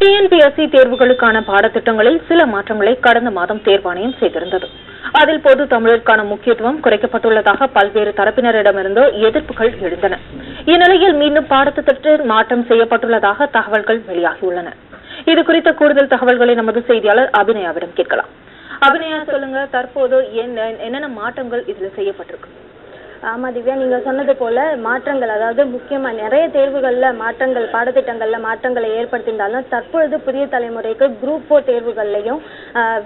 TNPSC தேர்வுகளுக்கான பாடத்திட்டங்களில் சில மாற்றங்களை கடந்த மாதம் தேர்வாணையம் செய்திருந்தது. அதில் பொது தமிழருக்கான முக்கியத்துவம் குறைக்கப்பட்டுள்ளதாக பல்வேறு தரப்பினரிடமிருந்து எதிர்ப்புகள் எழுந்தன. இந்நிலையில் மீண்டும் பாடத்திட்டத்தில் மாற்றம் செய்யப்பட்டுள்ளதாக தகவல்கள் வெளியாகியுள்ளன. இதுகுறித்த கூடுதல் தகவல்களை நமது செய்தியாளர் அபிநயாவிடம் கேட்கலாம். அபிநயா சொல்லுங்க. தற்போது என்னென்ன மாற்றங்கள் இதுல செய்யப்பட்டிருக்கு? ஆமா திவ்யா நீங்க சொன்னது போல மாற்றங்கள் அதாவது முக்கியமா நிறைய தேர்வுகள்ல மாற்றங்கள் பாடத்திட்டங்கள்ல மாற்றங்களை ஏற்படுத்தியிருந்தாலும் தற்பொழுது புதிய தலைமுறைக்கு குரூப் ஃபோர் தேர்வுகள்லையும்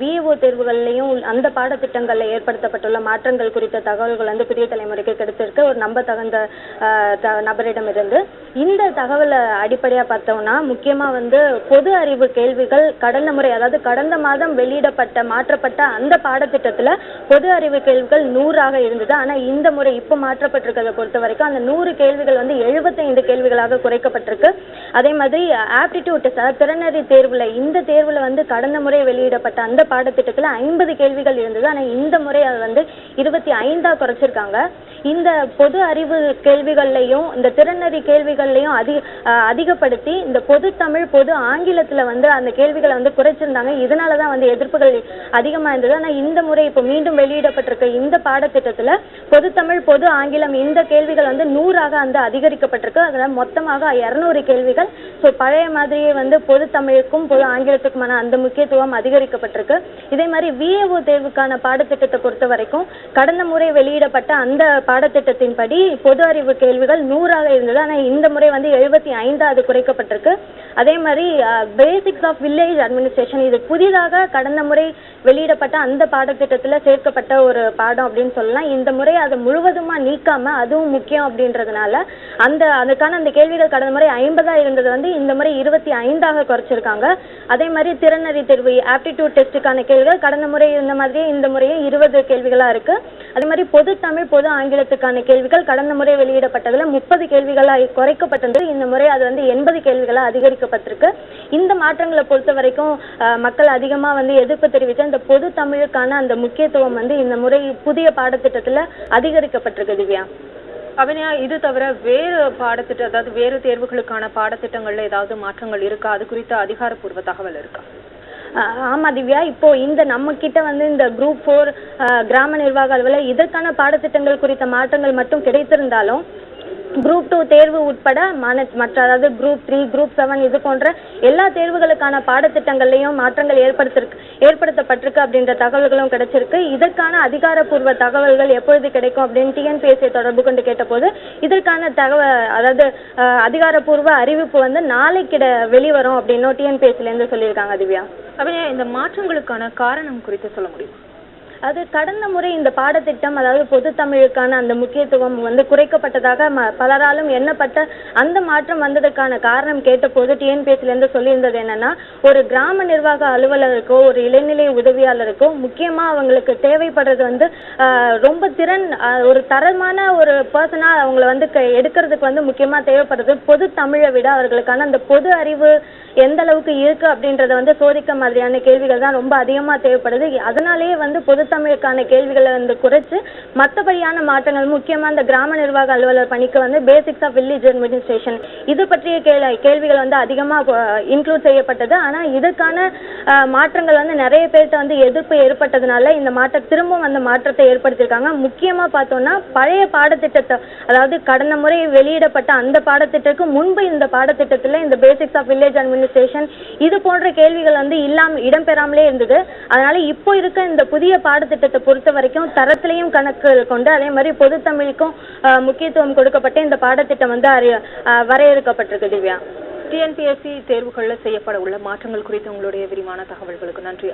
விஏஓ தேர்வுகள்லையும் அந்த பாடத்திட்டங்கள்ல ஏற்படுத்தப்பட்டுள்ள மாற்றங்கள் குறித்த தகவல்கள் வந்து புதிய தலைமுறைக்கு கிடைத்திருக்கு. ஒரு நம்ப தகுந்த ஆஹ், த- நபரிடமிருந்து. இந்த தகவலை அடிப்படையாக பார்த்தோம்னா முக்கியமாக வந்து பொது அறிவு கேள்விகள் கடந்த முறை அதாவது கடந்த மாதம் வெளியிடப்பட்ட மாற்றப்பட்ட அந்த பாடத்திட்டத்தில் பொது அறிவு கேள்விகள் நூறாக இருந்தது. ஆனால் இந்த முறை இப்போ மாற்றப்பட்டிருக்கிறத பொறுத்த வரைக்கும் அந்த நூறு கேள்விகள் வந்து எழுபத்தைந்து கேள்விகளாக குறைக்கப்பட்டிருக்கு. அதே மாதிரி ஆப்டிடியூட் டெஸ்ட் திறனறி தேர்வில் இந்த தேர்வில் வந்து கடந்த முறை வெளியிடப்பட்ட அந்த பாடத்திட்டத்தில் ஐம்பது கேள்விகள் இருந்தது. ஆனால் இந்த முறை அது வந்து இருபத்தி ஐந்தாக குறைச்சிருக்காங்க. இந்த பொது அறிவு கேள்விகள்லையும் இந்த திறனறி கேள்விகள்லையும் அதிக அதிகப்படுத்தி இந்த பொது தமிழ் பொது ஆங்கிலத்துல வந்து அந்த கேள்விகளை வந்து குறைச்சிருந்தாங்க. இதனால தான் வந்து எதிர்ப்புகள் அதிகமா இருந்தது. ஆனா இந்த முறை இப்போ மீண்டும் வெளியிடப்பட்டிருக்க இந்த பாடத்திட்டத்துல பொது தமிழ் பொது ஆங்கிலம் இந்த கேள்விகள் வந்து நூறாக வந்து அதிகரிக்கப்பட்டிருக்கு. அதுல மொத்தமாக இருநூறு கேள்விகள். ஸோ பழைய மாதிரியே வந்து பொது தமிழுக்கும் பொது ஆங்கிலத்துக்குமான அந்த முக்கியத்துவம் அதிகரிக்கப்பட்டிருக்கு. இதே மாதிரி விஏஓ தேர்வுக்கான பாடத்திட்டத்தை பொறுத்த வரைக்கும் கடந்த முறை வெளியிடப்பட்ட அந்த பாடத்திட்டத்தின்படி பொது அறிவு கேள்விகள் நூறாக இருந்தது. ஆனால் இந்த முறை வந்து எழுபத்தி ஐந்தாவது குறைக்கப்பட்டிருக்கு. அதே மாதிரி பேசிக்ஸ் ஆஃப் வில்லேஜ் அட்மினிஸ்ட்ரேஷன் இது புதிதாக கடந்த முறை வெளியிடப்பட்ட அந்த பாடத்திட்டத்தில் சேர்க்கப்பட்ட ஒரு பாடம் அப்படின்னு சொல்லலாம். இந்த முறை அதை முழுவதுமா நீக்காம அதுவும் முக்கியம் அப்படின்றதுனால அந்த அதுக்கான அந்த கேள்விகள் கடந்த முறை ஐம்பதா இருந்தது வந்து இந்த முறை இருபத்தி ஐந்தாக குறைச்சிருக்காங்க. அதே மாதிரி திறனறி தேர்வு ஆப்டிடியூட் டெஸ்ட்டுக்கான கேள்விகள் கடந்த முறை இருந்த மாதிரியே இந்த முறையும் இருபது கேள்விகளா இருக்கு. அதே மாதிரி பொது தமிழ் பொது ஆங்கில ஆங்கிலத்துக்கான கேள்விகள் கடந்த முறை வெளியிடப்பட்டதுல முப்பது கேள்விகளா குறைக்கப்பட்டிருந்தது இந்த முறை அது வந்து எண்பது கேள்விகளா அதிகரிக்கப்பட்டிருக்கு. இந்த மாற்றங்களை பொறுத்த வரைக்கும் மக்கள் அதிகமா வந்து எதிர்ப்பு தெரிவித்த இந்த பொது தமிழுக்கான அந்த முக்கியத்துவம் வந்து இந்த முறை புதிய பாடத்திட்டத்துல அதிகரிக்கப்பட்டிருக்கு திவ்யா. அபிநயா இது தவிர வேறு பாடத்திட்ட அதாவது வேறு தேர்வுகளுக்கான பாடத்திட்டங்கள்ல ஏதாவது மாற்றங்கள் இருக்கா? அது குறித்த அதிகாரப்பூர்வ தகவல் இருக்கா? ஆமா திவ்யா. இப்போ இந்த நம்ம கிட்ட வந்து இந்த குரூப் ஃபோர் கிராம நிர்வாக அலுவலர் இதற்கான பாடத்திட்டங்கள் குறித்த மாற்றங்கள் மட்டும் கிடைத்திருந்தாலும் குரூப் டூ தேர்வு உட்பட மன மற்ற அதாவது குரூப் த்ரீ குரூப் செவன் இது போன்ற எல்லா தேர்வுகளுக்கான பாடத்திட்டங்கள்லையும் மாற்றங்கள் ஏற்படுத்திருக்கு ஏற்படுத்தப்பட்டிருக்கு அப்படின்ற தகவல்களும் கிடைச்சிருக்கு. இதற்கான அதிகாரப்பூர்வ தகவல்கள் எப்பொழுது கிடைக்கும் அப்படின்னு டிஎன்பிஎஸ்சி தொடர்பு கொண்டு கேட்டபோது இதற்கான தகவல் அதாவது அதிகாரப்பூர்வ அறிவிப்பு வந்து நாளைக்கிட வெளிவரும் அப்படின்னு டிஎன்பிஎஸ்சிலேருந்து சொல்லியிருக்காங்க திவ்யா. அபிநயா இந்த மாற்றங்களுக்கான காரணம் குறித்து சொல்ல முடியுமா. அது கடந்த முறை இந்த பாடத்திட்டம் அதாவது பொது தமிழுக்கான அந்த முக்கியத்துவம் வந்து குறைக்கப்பட்டதாக ம பலராலும் எண்ணப்பட்ட அந்த மாற்றம் வந்ததற்கான காரணம் கேட்டபோது டிஎன்பிஎஸ்சிலேருந்து சொல்லியிருந்தது என்னன்னா ஒரு கிராம நிர்வாக அலுவலருக்கோ ஒரு இளைநிலை உதவியாளருக்கோ முக்கியமா அவங்களுக்கு தேவைப்படுறது வந்து ரொம்ப திறன் ஒரு தரமான ஒரு பர்சனா அவங்கள வந்து க- எடுக்கிறதுக்கு வந்து முக்கியமா தேவைப்படுறது பொது தமிழை விட அவர்களுக்கான அந்த பொது அறிவு எந்த அளவுக்கு இருக்கு அப்படின்றத வந்து சோதிக்க மாதிரியான கேள்விகள் தான் ரொம்ப அதிகமா தேவைப்படுது. அதனாலேயே வந்து பொது தமிழுக்கான கேள்விகளை வந்து குறைச்சு மற்றபடியான மாற்றங்கள் முக்கியமா இந்த கிராம நிர்வாக அலுவலர் பணிக்கு வந்து பேசிக்ஸ் ஆஃப் வில்லேஜ் அட்மினிஸ்ட்ரேஷன் இது பற்றிய கேள்விகள் வந்து அதிகமா இன்க்ளூட் செய்யப்பட்டது. ஆனால் இதுக்கான மாற்றங்கள் வந்து நிறைய பேர்கிட்ட வந்து எதிர்ப்பு ஏற்பட்டதுனால இந்த மாற்ற திரும்பவும் அந்த மாற்றத்தை ஏற்படுத்தியிருக்காங்க. முக்கியமா பார்த்தோம்னா பழைய பாடத்திட்டத்தை அதாவது கடந்த முறை வெளியிடப்பட்ட அந்த பாடத்திட்டத்துக்கு முன்பு இந்த பாடத்திட்டத்துல இந்த பேசிக்ஸ் ஆஃப் வில்லேஜ் அட்மினிஸ்ட்ரேஷன் இது போன்ற கேள்விகள் வந்து இல்லாமல் இடம்பெறாமலே இருந்தது. அதனால இப்போ இருக்க இந்த புதிய பாடத்திட்டத்தை பொறுத்த வரைக்கும் தரத்திலையும் கணக்கு கொண்டு அதே மாதிரி பொது தமிழுக்கும் முக்கியத்துவம் கொடுக்கப்பட்டு இந்த பாடத்திட்டம் வந்து அறிய வரையறுக்கப்பட்டிருக்கு திவ்யா. டிஎன்பிஎஸ்சி தேர்வுகளில் செய்யப்பட உள்ள மாற்றங்கள் குறித்து உங்களுடைய விரிவான தகவல்களுக்கு நன்றி.